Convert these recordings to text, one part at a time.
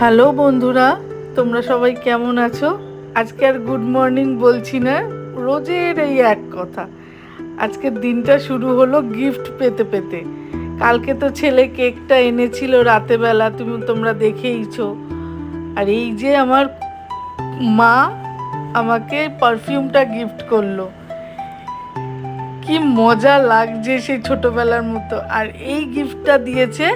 Hello বন্ধুরা, তোমরা সবাই কেমন আছো? আজকে আর গুড মর্নিং বলছি না, রোজের এই এক কথা। আজকের দিনটা শুরু হলো গিফট পেতে পেতে। কালকে তো ছেলে কেকটা এনেছিল রাতেবেলা তুমি তোমরা দেখেইছো। আর এই যে আমার মা আমাকে পারফিউমটা গিফট করল। কি মজা লাগছে সেই ছোটবেলার মতো। আর এই গিফটটা দিয়েছে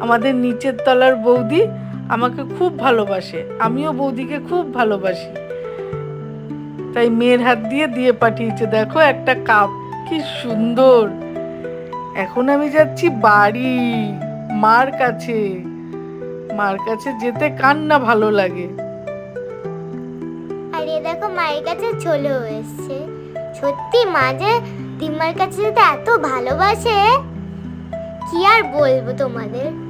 আমাদের নিচের তলার বৌদি আমাকে খুব ভালোবাসে। আমিও বৌদিকে খুব ভালোবাসি। তাই মেয়ের হাত দিয়ে দিয়ে পাঠিয়েছে, দেখো একটা কাপ, কি সুন্দর। এখন আমি যাচ্ছি বাড়ি, মার কাছে। মার কাছে যেতে কার না ভালো লাগে। আর দেখো, মায়ের কাছে চলে এসছে। সত্যি মা যে দিম্মার কাছে যেতে এত ভালোবাসে? কি আর বলব তোমাদের?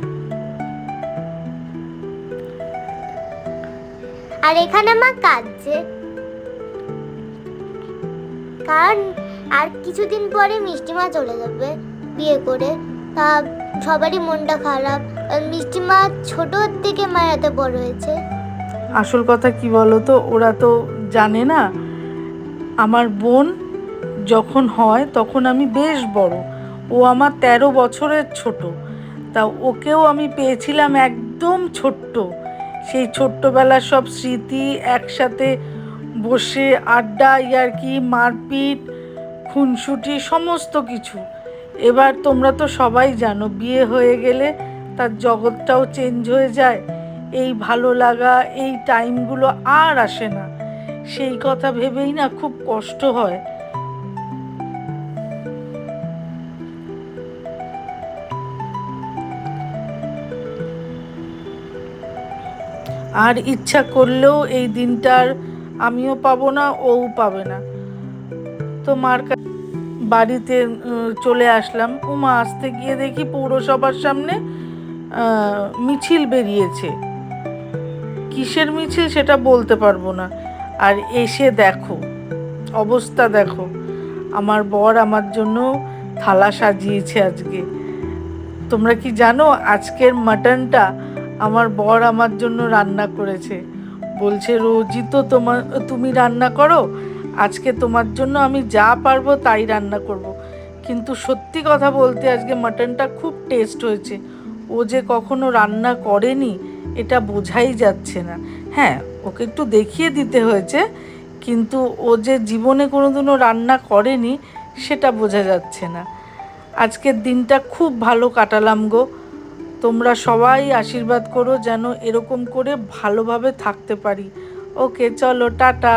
আর এখানে মা কাঁদছে কারণ আর কিছুদিন পরে মিষ্টিমা চলে যাবে বিয়ে করে। তা সবারই মনটা খারাপ। মিষ্টিমা ছোটোর থেকে মায়ের এত বড় হয়েছে। আসল কথা কি বলো তো ওরা তো জানে না। আমার বোন যখন হয় তখন আমি বেশ বড়। ও আমার তেরো বছরের ছোট। তা ওকেও আমি পেয়েছিলাম একদম ছোট্ট। সেই ছোট্টবেলার সব স্মৃতি একসাথে বসে আড্ডা, ইয়ার্কি, মারপিট, খুনসুটি, সমস্ত কিছু। এবার তোমরা তো সবাই জানো, বিয়ে হয়ে গেলে তার জগৎটাও চেঞ্জ হয়ে যায়। এই ভালো লাগা, এই টাইমগুলো আর আসে না। সেই কথা ভেবেই না খুব কষ্ট হয়। আর ইচ্ছা করলেও এই দিনটার আমিও পাবো না ও পাবে না। তো মার বাড়িতে চলে আসলাম। উমা আসতে গিয়ে দেখি পৌরসভার সামনে মিছিল বেরিয়েছে। কিসের মিছিল সেটা বলতে পারব না। আর এসে দেখো, অবস্থা দেখো। আমার বর আমার জন্য থালা সাজিয়েছে আজকে। তোমরা কি জানো আজকের মাটনটা আমার বর আমার জন্য রান্না করেছে। বলছে, রোজই তো তোমার, তুমি রান্না করো। আজকে তোমার জন্য আমি যা পারব তাই রান্না করব। কিন্তু সত্যি কথা বলতে আজকে মাটনটা খুব টেস্ট হয়েছে। ও যে কখনো রান্না করেনি, এটা বোঝাই যাচ্ছে না। হ্যাঁ ওকে একটু দেখিয়ে দিতে হয়েছে, কিন্তু ও যে জীবনে কোনোদিনও রান্না করেনি, সেটা বোঝা যাচ্ছে না। আজকের দিনটা খুব ভালো কাটালাম গো। তোমরা সবাই আশীর্বাদ করো যেন এরকম করে ভালোভাবে থাকতে পারি। ওকে চলো টাটা।